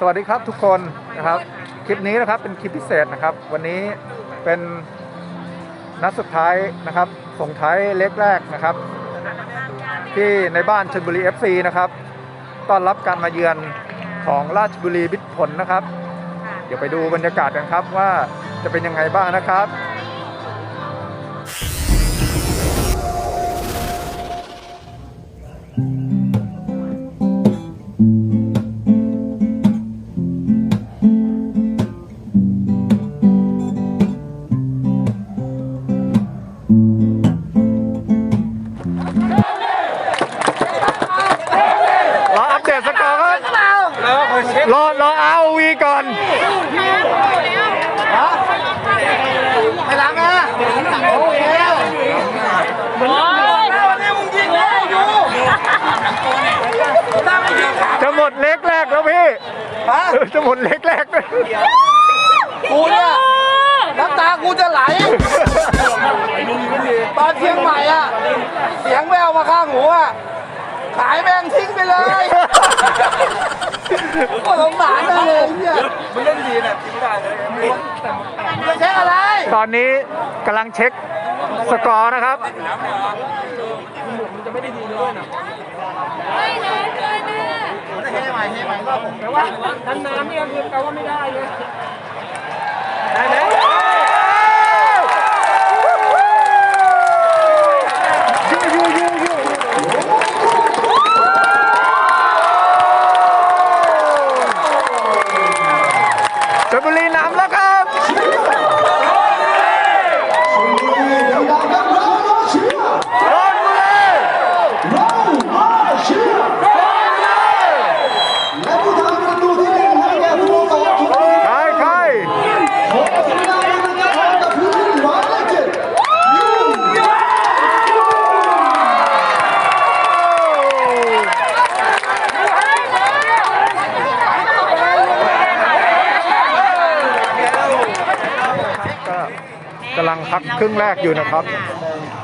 สวัสดีครับทุกคนนะครับคลิปนี้นะครับเป็นคลิปพิเศษนะครับ วันนี้เป็นนัดสุดท้ายนะครับ ส่งท้ายเล็กแรกนะครับ ที่ในบ้านชลบุรี FC นะครับต้อนรับการมาเยือนของราชบุรีบิดผลนะครับ เดี๋ยวไปดูบรรยากาศกันครับว่าจะเป็นยังไงบ้างนะครับ ดเล็กแรกแล้วพี่ฮะเออจะหมดเล็กแรกแล้วกูเนี่ยน้ำตากูจะไหล ตอนเชียงใหม่อะเสียงแววมาข้างหูอะขายแม่งทิ้งไปเลยก็สงสารเลยเนี่ยมันเล่นดีนะทิ้งได้เลยไม่ใช่อะไร ตอนนี้กำลังเช็คสกอร์นะครับเฮ้ ใหม่เฮ้ใหม่รอบผมแต่ว่านานๆเนี่ยคือแปลว่าไม่ได้เลยได้ไหม ชลบุรีนำแล้วครับรอดบุรีใครใครก็ กำลังพักครึ่งแรกอยู่นะครับ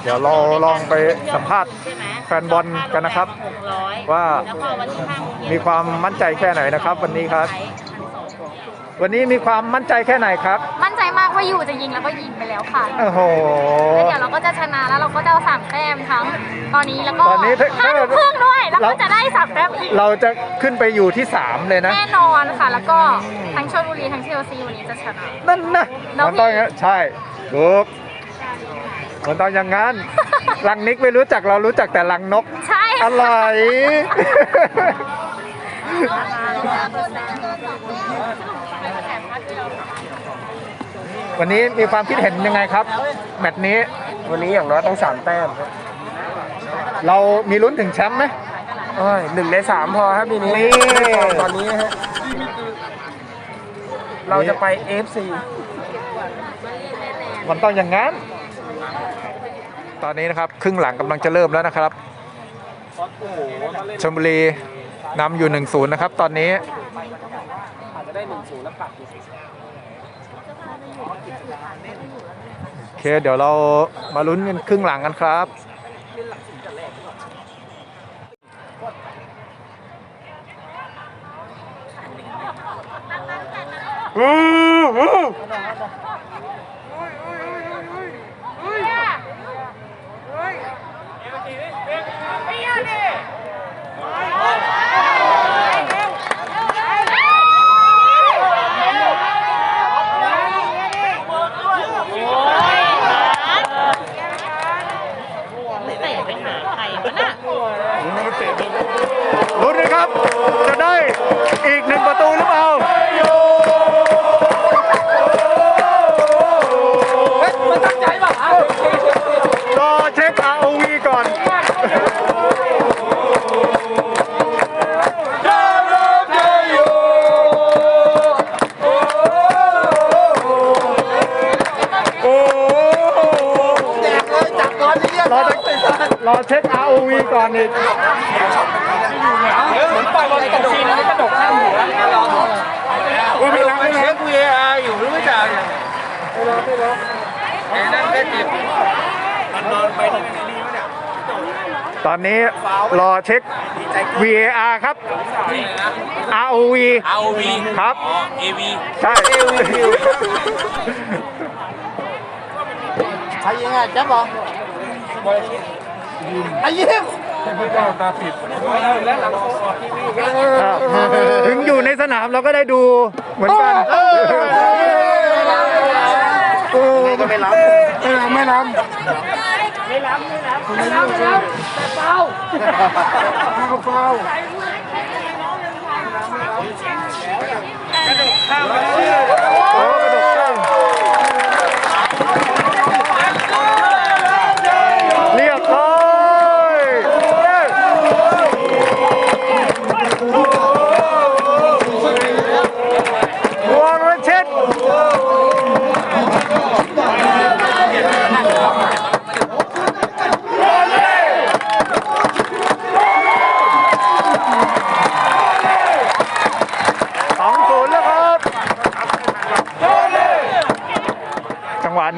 เดี๋ยวเราลองไปสัมภาษณ์แฟนบอลกันนะครับ ว่ามีความมั่นใจแค่ไหนนะครับ วันนี้ครับ วันนี้มีความมั่นใจแค่ไหนครับ มั่นใจมากว่าอยู่จะยิงแล้วก็ยิงไปแล้วค่ะโอ้โหแล้วเดี๋ยวเราก็จะชนะแล้วเราก็จะเอาสามแต้มทั้งตอนนี้แล้วก็ตอนนี้ถ้าห้าทุ่มครึ่งด้วยแล้วเราก็จะได้สามแต้มอีกเราจะขึ้นไปอยู่ที่ 3 เลยนะ แน่นอนค่ะ แล้วก็ทั้งชลบุรีทั้งเชลซีวันนี้จะชนะนั่นนะน้องมันต้องอย่างนั้นใช่ ถูกมันต้องอย่างนั้น ลังนิกไม่รู้จักเรารู้จักแต่ลังนก ใช่อะไรวันนี้มีความคิดเห็นยังไงครับ แมตช์นี้ วันนี้อย่างน้อยต้องสามแต้มครับ เรามีลุ้นถึงแชมป์ไหมโอ้ยหนึ่งในสามพอครับปีนี้นี่ตอนนี้นะฮะเราจะไป FC มันต้องอย่างนั้น ตอนนี้นะครับครึ่งหลังกำลังจะเริ่มแล้วนะครับชลบุรีนำอยู่ 1-0 นะครับ ตอนนี้อาจจะได้หนึ่งศูนย์แล้วปัดอยู่โอเคเดี๋ยวเรามาลุ้นกันครึ่งหลังกันครับลุ้ เช็ค ROV ก่อนอีกเหมือนปล่อยบอลตกซีนแล้วกระดกข้ามหัวว่าไม่รับไม่รับเช็ค VAR อยู่หรือไม่จ่ายไอ้นั่นเล่นดิบมันโดนไปที่นี่วะเนี่ยตอนนี้รอเช็ค VAR ครับ ROV ROV ครับ AV ใช่ใครยิงอะแจ๊บบอก ไอ้ยิ้มพระเจ้าตาปิดและหลังโซออกทีวีถึงอยู่ในสนามเราก็ได้ดูเหมือนกันโอ้ไม่ล้ำไม่ล้ำไม่ล้ำไม่ล้ำไม่ล้ำไม่ล้ำแต่เฝ้าเฝ้าข้าว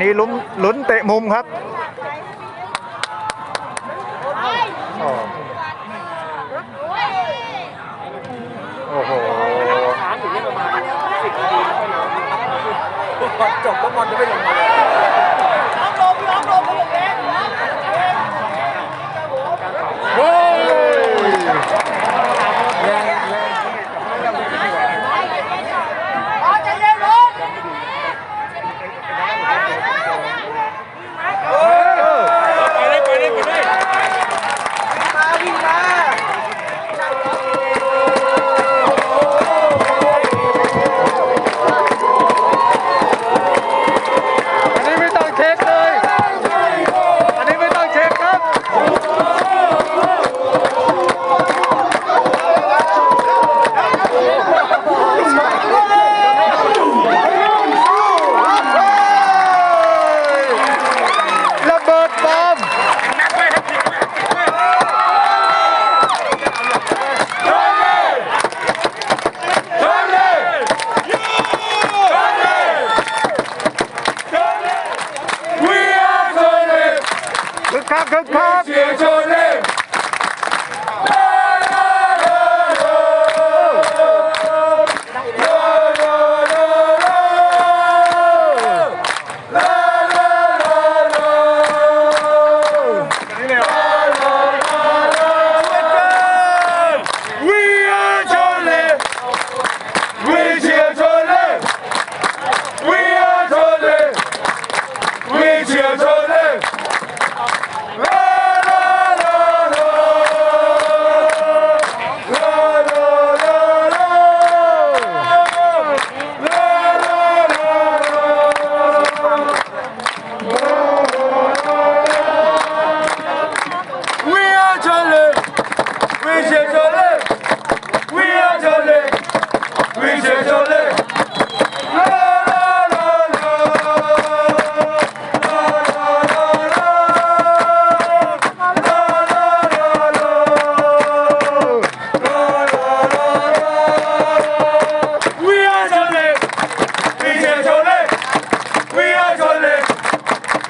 นี้ลุ้นลุ้นเตะมุมครับโอ้โหค้างอยู่ที่ประมาณสิบนาทีบอลจบแล้วบอลจะไม่ลงมาล้อมลมล้อมลมแดงโอ้ย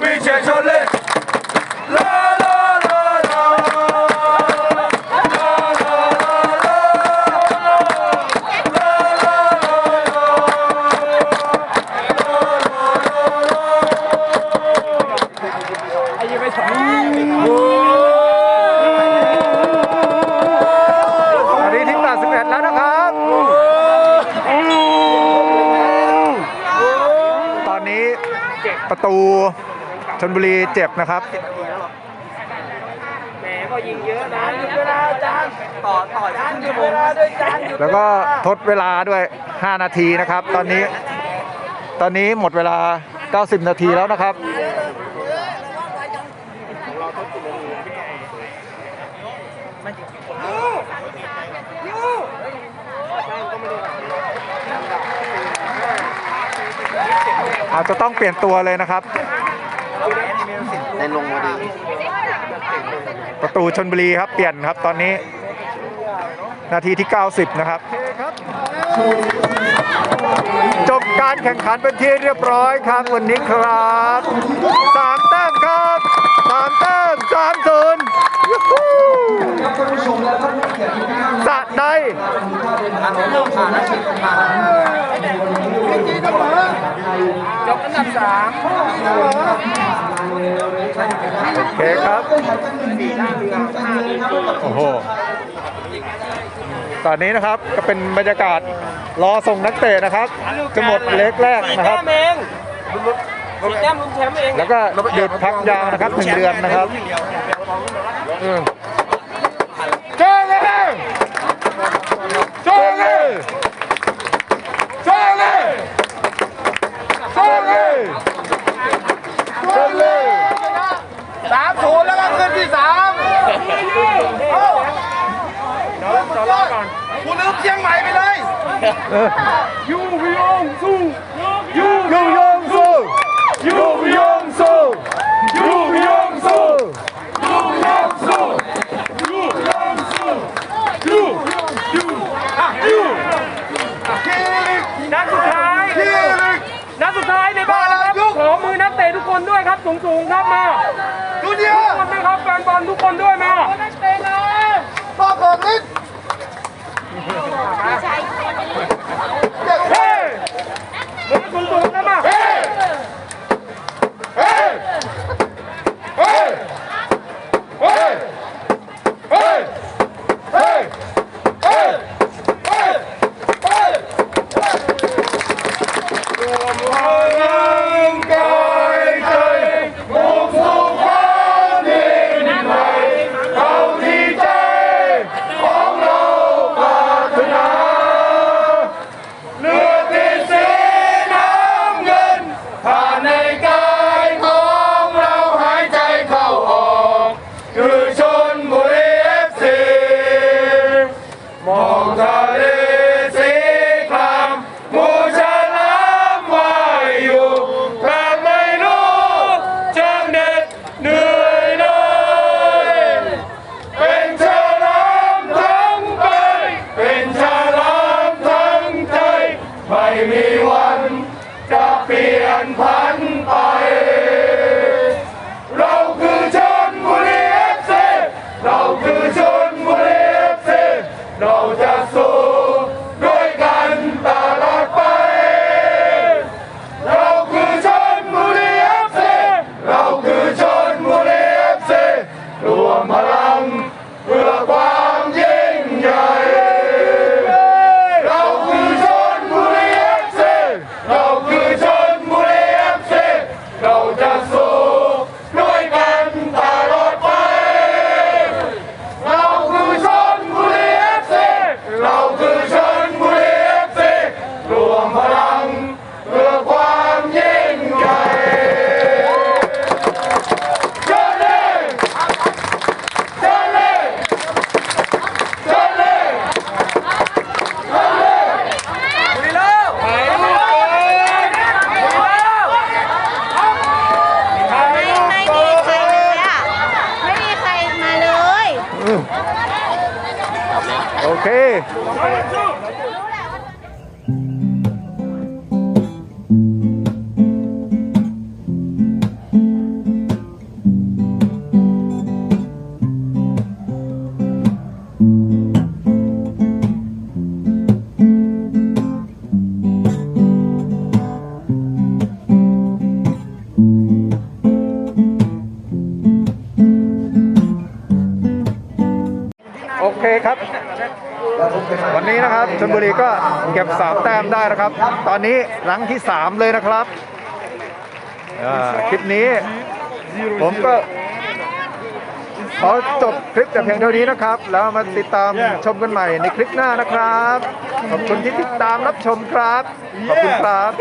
पीछे छोले ला ला ला ला ¡Pato! ชนบุรีเจ็บนะครับ แหมก็ยิงเยอะนะยิงเวลาจานต่อต่อจานยิงเวลาด้วยจานหยุดแล้วก็ทดเวลาด้วย 5 นาทีนะครับ ตอนนี้ ตอนนี้หมดเวลา 90 นาทีแล้วนะครับ อาจจะต้องเปลี่ยนตัวเลยนะครับ ได้ลงพอดีประตูชนบุรีครับเปลี่ยนครับตอนนี้ นาทีที่ 90 นะครับ จบการแข่งขันเป็นที่เรียบร้อยครับวันนี้ครับสามแต้มครับสามแต้มสามศูนย์ยูสะใดจบอันดับสาม เคครับ โอ้โห ตอนนี้นะครับก็เป็นบรรยากาศรอส่งนักเตะนะครับจะหมดเล็กแรกนะครับแล้วก็หยุดพักยาวนะครับหนึ่งเดือนนะครับ เชียงใหม่ไปเลย อยู่ ชลบุรีก็เก็บ 3 แต้มได้นะครับ ตอนนี้หลังที่ 3 เลยนะครับคลิปนี้ผมก็ขอจบคลิปแต่เพียงเท่านี้นะครับ แล้วมาติดตามชมกันใหม่ในคลิปหน้านะครับ ขอบคุณที่ติดตามรับชมครับ ขอบคุณครับ